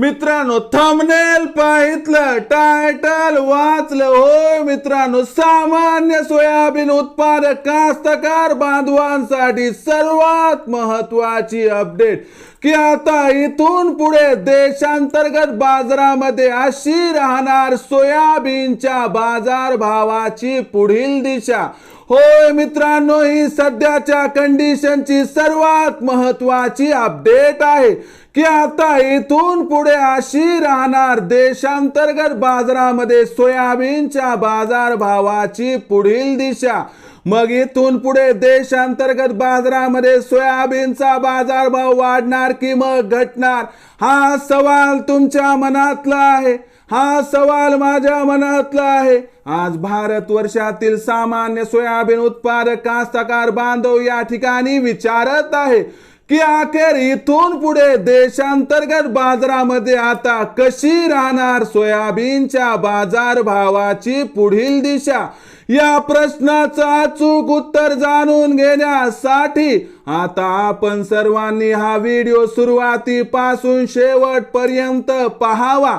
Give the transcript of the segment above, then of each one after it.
मित्रांनो thumbnail पाहितलं title वाचलं. हो मित्रांनो सामान्य सोयाबीन उत्पादक कास्तकार बांधवांसाठी सर्वात महत्वाची अपडेट की आता इथून पुढे देशांतर्गत बाजारामध्ये अशी राहणार सोयाबीनच्या बाजारभावाची पुढील दिशा. होय मित्रांनो ही सध्याच्या कंडिशनची सर्वात महत्वाची अपडेट आहे की आता इथून पुढे अशी राहणार देशांतर्गत बाजारामध्ये सोयाबीनच्या बाजार भावाची पुढील दिशा. मग इथून पुढे देशांतर्गत बाजारामध्ये सोयाबीनचा बाजारभाव वाढणार की मग घटणार? हा सवाल तुमच्या मनातला आहे. हा सवाल माझ्या मनातला आहे. आज भारत वर्षातील सामान्य सोयाबीन उत्पादक कास्तकार बांधव या ठिकाणी विचारत आहे की अखेर इथून पुढे देशांतर्गत बाजारामध्ये आता कशी राहणार सोयाबीनच्या बाजार भावाची पुढील दिशा? या प्रश्नाचं अचूक उत्तर जाणून घेण्यासाठी आता आपण सर्वांनी हा व्हिडिओ सुरुवातीपासून शेवटपर्यंत पाहावा.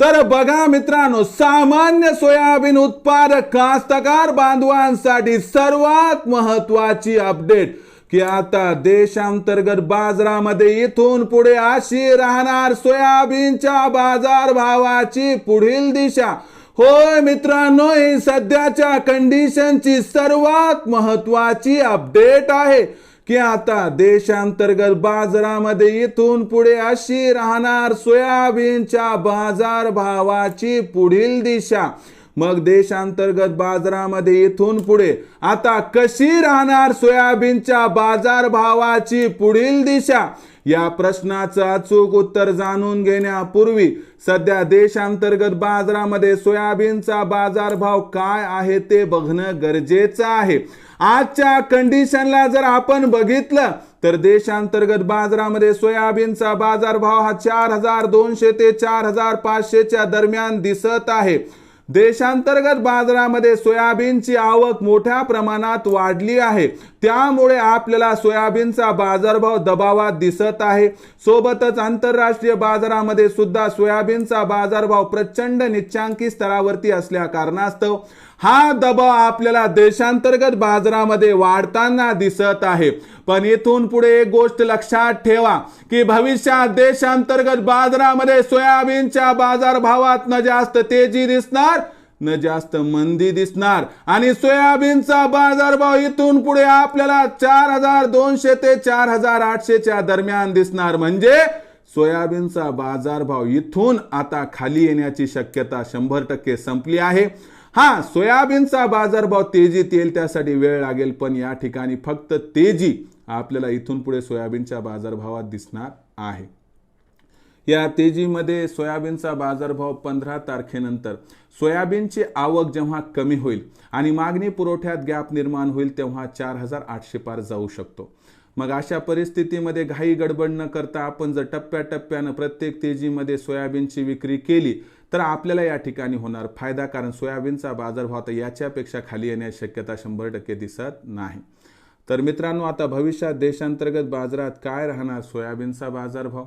तर बघा मित्रांनो सामान्य सोयाबीन उत्पादक कास्तकार बांधवांसाठी सर्वात महत्वाची अपडेट की आता देशांतर्गत बाजारामध्ये इथून पुढे अशी राहणार सोयाबीनच्या बाजार भावाची पुढील दिशा. होय मित्रांनो ही सध्याच्या कंडिशनची सर्वात महत्वाची अपडेट आहे. की आता देशांतर्गत बाजारामध्ये इथून पुढे अशी राहणार सोयाबीनच्या बाजार भावाची पुढील दिशा. मग देशांतर्गत बाजारामध्ये इथून पुढे आता कशी राहणार सोयाबीनच्या बाजार भावाची पुढील दिशा? या प्रश्नाचं अचूक उत्तर जाणून घेण्यापूर्वी सध्या देशांतर्गत बाजारामध्ये सोयाबीनचा बाजारभाव काय आहे ते बघणं गरजेचं आहे. आजच्या कंडिशनला जर आपण बघितलं तर देशांतर्गत बाजारामध्ये सोयाबीनचा बाजारभाव हा चार हजार दोनशे ते चार हजार पाचशेच्या दरम्यान दिसत आहे. देशांतर्गत बाजारामध्ये सोयाबीनची आवक मोठ्या प्रमाणात वाढली आहे. त्यामुळे आपल्याला सोयाबीनचा बाजारभाव दबावात दिसत आहे. सोबतच आंतरराष्ट्रीय बाजारामध्ये सुद्धा सोयाबीनचा बाजारभाव प्रचंड निच्चांकी स्तरावरती असल्या कारणास्तव हा दबाव आपल्याला देशांतर्गत बाजारामध्ये वाढताना दिसत आहे. पण इथून पुढे एक गोष्ट लक्षात ठेवा की भविष्यात देशांतर्गत बाजारामध्ये सोयाबीनच्या बाजारभावात न जास्त तेजी दिसणार न जास्त मंदी दिसणार. आणि सोयाबीनचा बाजारभाव इथून पुढे आपल्याला चार हजार दोनशे ते चार हजार आठशेच्या दरम्यान दिसणार. म्हणजे सोयाबीनचा बाजारभाव इथून आता खाली येण्याची शक्यता शंभर टक्के संपली आहे. हा सोयाबीनचा बाजारभाव तेजीत येईल त्यासाठी वेळ लागेल पण या ठिकाणी फक्त तेजी आपल्याला इथून पुढे सोयाबीनच्या बाजारभावात दिसणार आहे. या तेजीमध्ये सोयाबीनचा बाजारभाव पंधरा तारखेनंतर. सोयाबीनची आवक जेव्हा कमी होईल आणि मागणी पुरवठ्यात गॅप निर्माण होईल तेव्हा चार हजार आठशे पार जाऊ शकतो. मग अशा परिस्थितीमध्ये घाई गडबड न करता आपण जर टप्प्याटप्प्यानं प्रत्येक तेजीमध्ये सोयाबीनची विक्री केली तर आपल्याला या ठिकाणी होणार फायदा कारण सोयाबीनचा बाजारभाव तर याच्यापेक्षा खाली येण्याची शक्यता शंभर टक्के दिसत नाही. तर मित्रांनो आता भविष्यात देशांतर्गत बाजारात काय राहणार? सोयाबीनचा बाजारभाव?